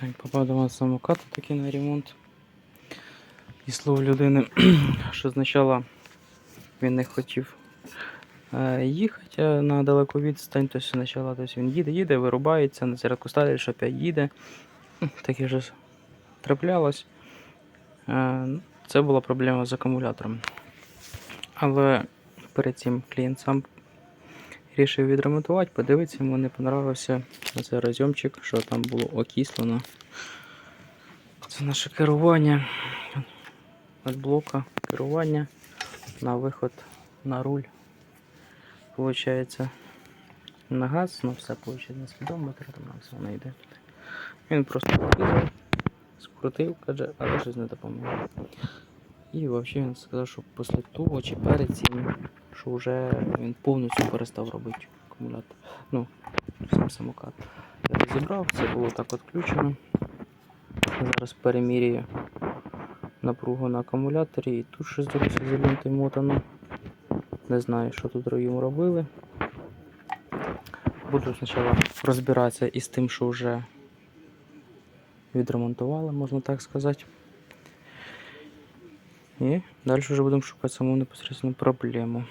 Так, попав до нас такий на ремонт. І слово людини, що спочатку він не хотів е, їхати на далеку відстань, тобто спочатку він їде, їде, вирубається, на зарядку ставиш, опять їде. Таке ж траплялось. Е, Це була проблема з акумулятором. Але перед цим клієнт сам вирішив відремонтувати, подивитися, йому не понравився цей розйомчик, що там було окислено. Це наше керування від блока керування на виход на руль. Получається на газ, ну все получається на спідометр, там все йде. Він просто скрутив, каже, але щось не допомогло. І взагалі він сказав, що після того чи перед цим, що вже він повністю перестав робити акумулятор. Ну, сам самокат. Я розібрав, це було так відключено. Зараз перемірюю напругу на акумуляторі і тут щось дивлюся ізолентою мотано. Не знаю, що тут йому робили. Буду спочатку розбиратися із тим, що вже відремонтували, можна так сказати. І дальше уже будем шукать саму непосредственно проблему.